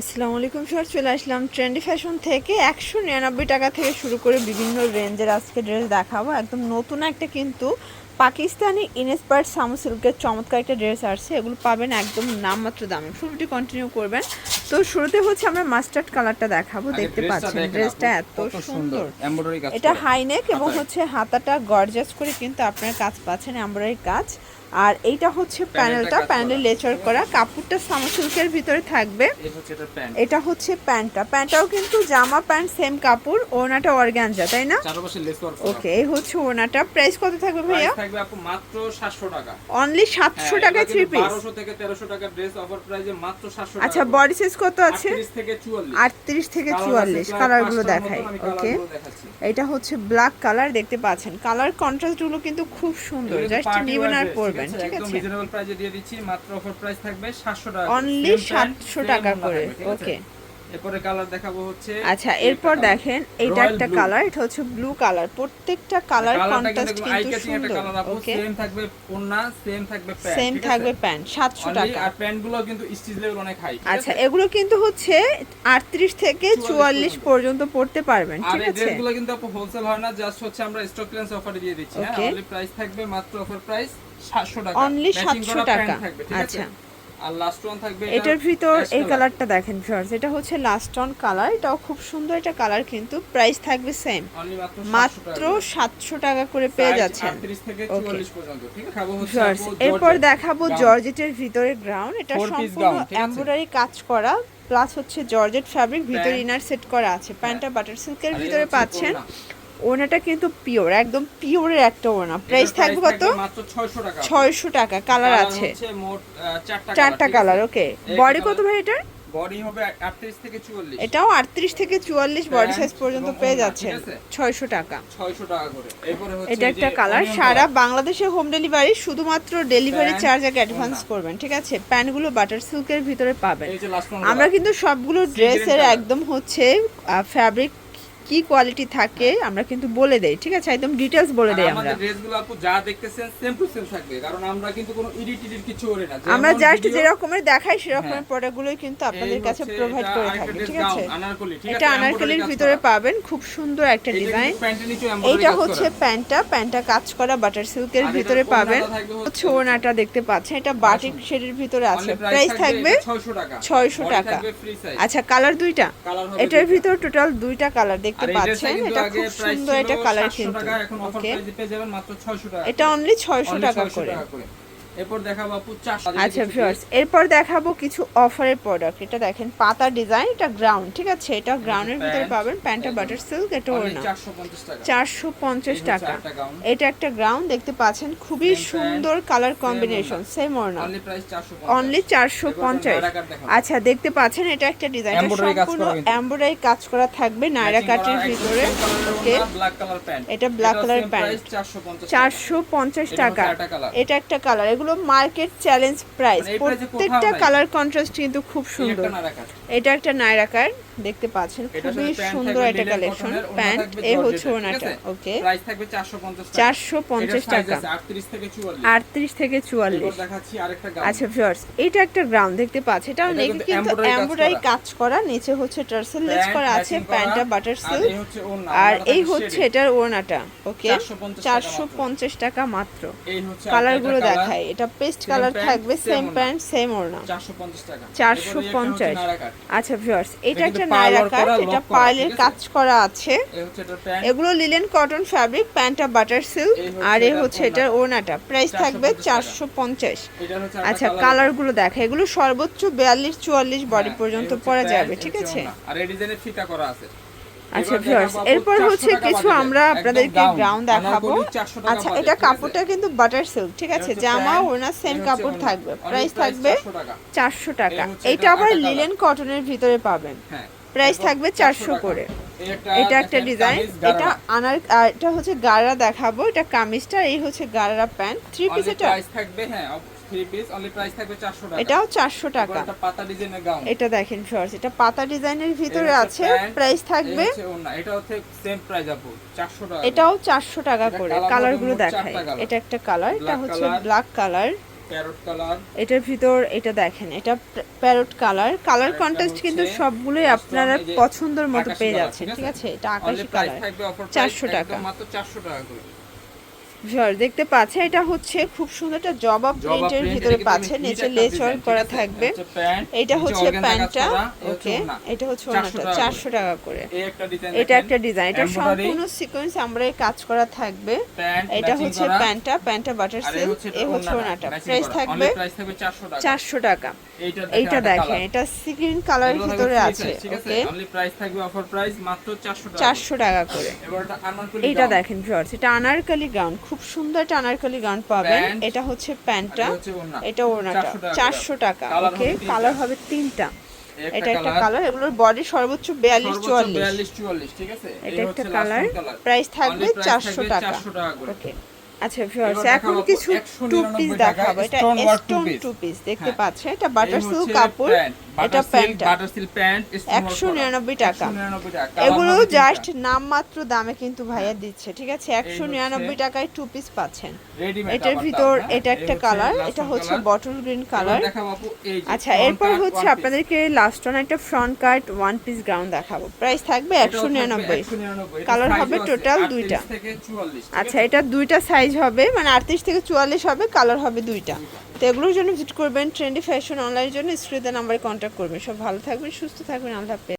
আসসালামু আলাইকুম স্যার চলে আসলাম ট্রেন্ডি ফ্যাশন থেকে। একশো নিরানব্বই টাকা থেকে শুরু করে বিভিন্ন রেঞ্জের আজকে ড্রেস দেখাবো। একদম নতুন একটা কিন্তু পাকিস্তানি ইনস্পায়ার্ড সামু সিল্কের চমৎকার একটা ড্রেস আসছে এগুলো পাবেন একদম নামমাত্র দামে। ফুলটি কন্টিনিউ করবেন। তো শুরুতে হচ্ছে আমরা মাস্টার্ড কালারটা দেখাবো দেখতে পাচ্ছেন ড্রেসটা এত সুন্দর এটা হাইনেক এবং হচ্ছে হাতাটা গর্জাস করে কিন্তু আপনার কাজ পাচ্ছেন এমব্রয়ডারি কাজ। আর এইটা হচ্ছে প্যানেলটা প্যানেল। লেচার করা। কাপড়টা সামু সিল্কের ভিতরে থাকবে। এটা হচ্ছে প্যান্টটা প্যান্টটাও কিন্তু জামা প্যান্ট সেম কাপড় ওনাটা অর্গানজা তাই না? ওকে এই হচ্ছে ওনাটা প্রাইস কত থাকবে ভাইয়া? থাকবে আপু মাত্র 700 টাকা। অনলি সাতশো টাকায় থ্রি পিস 1200 থেকে 1300 টাকা ড্রেস অফার প্রাইসে মাত্র 700 টাকা। আচ্ছা বডি সাইজ কত আছে? 38 থেকে 44 আটত্রিশ থেকে Colour আছে চুয়াল্লিশ প্রায় কালারগুলো দেখাই ওকে এটা হচ্ছে ব্ল্যাক কালার দেখতে পাচ্ছেন। কালার কন্ট্রাস্টগুলো কিন্তু খুব সুন্দর জাস্ট নেবেন আর পরবেন ঠিক একদম আছে? রিজনেবল প্রাইসে দিয়ে দিচ্ছি মাত্র অফার প্রাইস থাকবে 700 টাকা। অনলি সাতশো টাকা করে ওকে এরপরে কালার দেখাবো হচ্ছে আচ্ছা এরপর দেখেন এটা একটা কালার এটা হচ্ছে ব্লু কালার প্রত্যেকটা কালার কন্ট্রাস্ট কিন্তু সুন্দর ওকে সেম থাকবে ওন্না সেম থাকবে প্যান্ট সেম থাকবে প্যান্ট সাতশো Only টাকা। আর প্যান্টগুলো কিন্তু স্টিচ লেভেল অনেক হাই আচ্ছা এগুলো কিন্তু হচ্ছে আটত্রিশ থেকে 44 চুয়াল্লিশ পর্যন্ত। পড়তে পারবেন ঠিক আছে? ড্রেসগুলো কিন্তু আপু হোলসেল হয় না জাস্ট হচ্ছে আমরা স্টক ক্লিয়ারেন্স অফারে দিয়ে দিচ্ছি হ্যাঁ? অনলি প্রাইস থাকবে মাত্র অফার প্রাইস 700 টাকা। Matching 700 টাকা। থাকবে আচ্ছা। আর লাস্ট ওয়ান থাকবে এটার ভিতর এই কালারটা দেখেন ফার্স্ট এটা হচ্ছে লাস্ট অন কালার এটাও খুব সুন্দর একটা কালার কিন্তু প্রাইস থাকবে সেম মাত্র 700 টাকা। করে। পেয়ে যাচ্ছেন। 38 থেকে 44 পর্যন্ত ঠিক আছে? খাব হচ্ছে Viewers, আপু এরপর দেখাবো জর্জেটের ভিতরে গ্রাউন্ড এটা সম্পূর্ণ এমব্রয়ডারি কাজ করা প্লাস হচ্ছে জর্জেট ফ্যাব্রিক ভিতরে ইনার সেট করা আছে। প্যান্টটা বাটার সিল্কের ভিতরে পাচ্ছেন। ওনাটা কিন্তু পিওর একদম পিওরের একটা ওনা। প্রাইস থাকবে কত? মাত্র 600 টাকা। ছয়শো টাকা কালার আছে। চারটা কালার ওকে বডি কত ভাই এটার? বডি হবে 38 থেকে 44 এটাও আটত্রিশ থেকে চুয়াল্লিশ বডি সাইজ পর্যন্ত পেয়ে যাচ্ছেন। আছে? ছয়শো টাকা। 600 টাকা করে। এরপরে হচ্ছে এটা একটা কালার সারা। বাংলাদেশে হোম ডেলিভারি শুধুমাত্র ডেলিভারি চার্জ আগে অ্যাডভান্স করবেন ঠিক আছে? প্যান্টগুলো বাটার সিল্কের ভিতরে পাবেন। আমরা কিন্তু সবগুলো ড্রেসের একদম হচ্ছে ফ্যাব্রিক কি কোয়ালিটি থাকে আমরা কিন্তু বলে দেই ঠিক আছে? একদম ডিটেলস বলে দেই আমরা। আমাদের ড্রেসগুলো আপু যা দেখতেছেন সেম টু সেম থাকবে কারণ আমরা কিন্তু কোনো এডিট এডিট কিছু করি না। আমরা জাস্ট যে রকমের দেখাই সেরকমের হ্যাঁ। প্রোডাক্টগুলোই কিন্তু আপনাদের কাছে প্রোভাইড করে থাকি ঠিক আছে? আনারকলি, ঠিক এটা আনারকলির ভিতরে পাবেন খুব সুন্দর একটা ডিজাইন এইটা হচ্ছে প্যান্টটা প্যান্টটা কাজ করা বাটার সিল্কের ভিতরে পাবেন। হচ্ছে ওনাটা দেখতে পাচ্ছেন এটা বাটিক শেডের ভিতরে আছে। প্রাইস থাকবে এটা 600 টাকা। 600 টাকা। আচ্ছা কালার দুইটা? এটার। ভিতর টোটাল দুইটা কালার দেখতে পাচ্ছেন এটা খুব সুন্দর একটা এটা কালার 700 কিন্তু টাকা, এখন offer ওকে price এ পেয়ে যাবেন মাত্র 600 টাকা এটা অনলি ছয়শো টাকা 600 করে। টাকা করে। এরপর দেখাবো আপু 400 আচ্ছা ভিউয়ার্স এরপর দেখাবো কিছু অফারের প্রোডাক্ট এটা দেখেন পাতা ডিজাইন এটা গ্রাউন্ড ঠিক আছে? এটা গ্রাউন্ডের ভিতরে pant, পাবেন একদম। বাটার সিল্ক এটা Only ওড়না 450 টাকা। চারশো এটা একটা গ্রাউন্ড দেখতে পাচ্ছেন খুবই সুন্দর কালার কম্বিনেশন। সেম ওড়না। অনলি প্রাইস 450 অনলি চারশো এরপর পঞ্চাশ। নায়রা কাট দেখাবো। আচ্ছা দেখতে পাচ্ছেন এটা একটা ডিজাইন সম্পূর্ণ করা এমব্রয়ডারি কাজ করা থাকবে নায়রা কাটের ভিতরে এর। এটা ব্ল্যাক কালার price 450 টাকা। চারশো। এটা একটা কালার এগুলো মার্কেট চ্যালেঞ্জ প্রাইস প্রত্যেকটা কালার কন্ট্রাস্ট কিন্তু খুব সুন্দর। এটা একটা নাইরাকার দেখতে পাচ্ছেন। খুবই সুন্দর একটা কালেকশন প্যান্ট georgette হচ্ছে ওনাটা ওকে। প্রাইস থাকবে 450 টাকা। চারশো পঞ্চাশ এটার size টাকা। 38 থেকে 44 আটত্রিশ থেকে চুয়াল্লিশ। এরপর দেখাচ্ছি আরেকটা gown। আচ্ছা ভিউয়ার্স এটা একটা গ্রাউন্ড দেখতে পাচ্ছি। এটাও এটা নেকে কিন্তু এমব্রয়ডারি করা। কাজ করা। নিচে হচ্ছে টার্সেল লেস করা আছে প্যান্টটা বাটার আর সিল্ক এই হচ্ছে ওড়না, আর এই হচ্ছে। এটার ওড়নাটা ওকে? 450 টাকা মাত্র। কালারগুলো দেখায় এটা পেস্ট কালার থাকবে সেম প্যান্ট সেম ওড়না। 450 টাকা। চারশো এরপরে এই একটা হচ্ছে পঞ্চাশ। নায়রা কাট। আচ্ছা ভিউয়ার্স এটা এটা একটা কাট করা, এটা পার্লের কাজ করা আছে। এগুলো লিলেন কটন ফ্যাব্রিক প্যান্টটা বাটার সিল্ক আর এটার হচ্ছে ওড়না। এটার ওড়নাটা। প্রাইস থাকবে চারশো পঞ্চাশ। আচ্ছা আরেকটা কালার দেখা। এগুলো সর্বোচ্চ বিয়াল্লিশ চুয়াল্লিশ বডি হ্যাঁ, পর্যন্ত পরা যাবে ঠিক আছে? আর এই ডিজাইনের ফিতা করা আছে। আচ্ছা ভিউয়ার্স এরপর হচ্ছে কিছু আমরা আপনাদেরকে gown, দেখাবো। আনারকলি 400 টাকা আচ্ছা এটা কাপড়টা কিন্তু বাটার সিল্ক ঠিক আছে? জামা প্যান্ট, সেম কাপড় থাকবে। প্রাইস থাকবে চারশো টাকা। এটা এটা আবার লিলেন কটনের ভিতরে পাবেন। হ্যাঁ। প্রাইস থাকবে চারশো করে। এটা একটা ডিজাইন। এটা আনার এটা হচ্ছে গাড়া দেখাবো। এটা কামিজটা এই হচ্ছে গাড়া প্যান্ট। থ্রি পিস এটা? থাকবে হ্যাঁ থ্রি পিস অনলি প্রাইস থাকবে 400 টাকা। এটাও চারশো টাকা। এটা দেখেন শর্টস এটা পাতা ডিজাইনের ভিতরে আছে। প্রাইস থাকবে এই হচ্ছে ওড়না। এটা হচ্ছে সেম প্রাইস আপু 400 টাকা। এটাও চারশো টাকা করে। colour কালারগুলো দেখায় এটা একটা কালার এটা হচ্ছে ব্ল্যাক কালার প্যারট কালার এটার ভিতর এটা দেখেন এটা parrot colour colour contest contrast কিন্তু সবগুলোই আপনারা পছন্দের মতো পেয়ে যাচ্ছেন ঠিক আছে? এটা আকাশি কালার চারশো 400 টাকা। মাত্র 400 টাকা করে। ভিউয়ার দেখতে পাচ্ছেন এটা হচ্ছে খুব সুন্দর একটা জবা প্রিন্টের ভিতরে পাচ্ছেন নিচে লেস ওয়ার্ক করা থাকবে। এটা হচ্ছে প্যান্টটা ওকে এটা হচ্ছে ওনাটা টাকা করে। চারশো টাকা করে। এটা একটা ডিজাইন এটা সম্পূর্ণ সিকোয়েন্স আমরা কাজ করা থাকবে। এটা হচ্ছে প্যান্টটা প্যান্টটা বাটার সিল্ক হচ্ছে এ হচ্ছে ওনাটা প্রাইস থাকবে Only price থাকবে 400 টাকা। এইটা দেখেন এটা স্ক্রিন কালারের ভিতরে আছে ওকে অনলি প্রাইস থাকবে অফার প্রাইস মাত্র 400 টাকা চারশো টাকা করে। এবার এটা দেখেন ভিউয়ার্স এটা আনারকলি গাউন খুব সুন্দর একটা আনারকলি গাউন পাবেন এটা হচ্ছে প্যান্টটা। এটা ওড়নাটা। চারশো টাকা। ওকে? কালার হবে তিনটা। এটা একটা কালার। এগুলোর বডি সর্বোচ্চ বিয়াল্লিশ চুয়াল্লিশ। 42 44 ঠিক আছে? এটা একটা কালার। প্রাইস থাকবে চারশো টাকা। 400 টাকা করে। ওকে। আচ্ছা ভিউয়ার্স এখন কিছু টু পিস দেখাবো। এটা স্টোন টু পিস দেখতে। পাচ্ছেন? এটা বাটার সিল্ক কাপড়। এটা প্যান্ট, একশো নিরানব্বই টাকা। 199 টাকা। এগুলো। জাস্ট নামমাত্র দামে কিন্তু ভাইয়া দিচ্ছে ঠিক আছে? একশো হচ্ছে- নিরানব্বই টাকায় টু পিস পাচ্ছেন। এটার ভিতর হ্যাঁ? এটা একটা কালার এটা হচ্ছে বটল গ্রিন কালার আচ্ছা এরপর হচ্ছে আপনাদেরকে লাস্ট ওয়ান একটা front cut one piece ground দেখাবো। প্রাইস থাকবে একশো নিরানব্বই। 199 কালার হবে 38 দুইটা। 44 আচ্ছা এটা দুইটা সাইজ হবে মানে আটত্রিশ থেকে চুয়াল্লিশ হবে কালার হবে দুইটা। তো এগুলোর জন্য ভিজিট করবেন ট্রেন্ডি ফ্যাশন অনলাইনের জন্য স্ক্রিনের নাম্বারে কন্ট্যাক্ট করবেন। সব ভালো থাকবেন সুস্থ থাকবেন আল্লাহ হাফেজ।